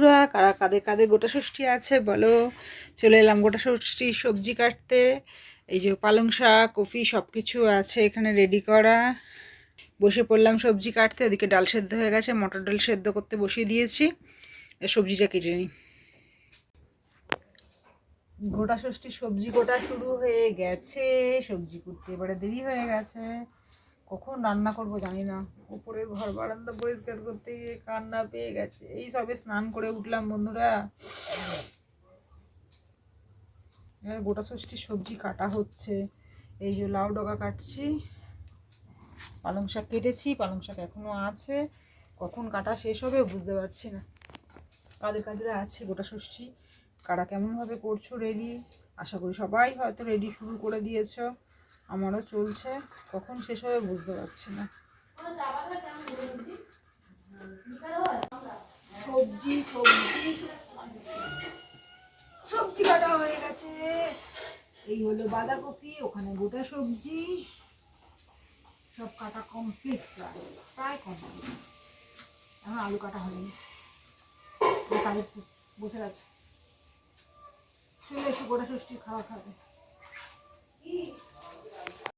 বন্ধুরা, কারা কাদের কাদের গোটা ষষ্ঠী আছে বলো। চলে এলাম গোটা ষষ্ঠী সবজি কাটতে। এই যে পালং শাক, কফি সব কিছু আছে এখানে রেডি করা। বসে পড়লাম সবজি কাটতে ওদিকে ডাল সেদ্ধ হয়ে গেছে, মটর ডাল সেদ্ধ করতে বসিয়ে দিয়েছি। সবজিটা কেটে নিই। গোটা ষষ্ঠী সবজি গোটা শুরু হয়ে গেছে। সবজি কুটতে এবারে দেরি হয়ে গেছে। কখন রান্না করব জানি না। উপরের ঘর বারান্দা পরিষ্কার করতে গিয়ে কান্না পেয়ে গেছে। এই সবে স্নান করে উঠলাম বন্ধুরা। গোটা ষষ্ঠী সবজি কাটা হচ্ছে। এই যে লাউ ডগা কাটছি। পালং শাক কেটেছি, পালং শাক এখনও আছে। কখন কাটা শেষ হবে বুঝতে পারছি না। কাদের কাদের আছে গোটা ষষ্ঠী? কারা কেমনভাবে করছ রেডি আশা করি সবাই হয়তো রেডি শুরু করে দিয়েছ। আমারও চলছে, কখন শেষ হবে বুঝতে পারছি না। সবজি সবজি সবজি কাটা হয়ে গেছে। এই হলো বাঁধাকপি, ওখানে গোটা সবজি। সব কাটা কমপ্লিট প্রায় প্রায় কমপ্লিট এখন আলু কাটা হয়নি। ওই বসে আছে। চলে এসো গোটা ষষ্ঠী খাওয়া খাবে।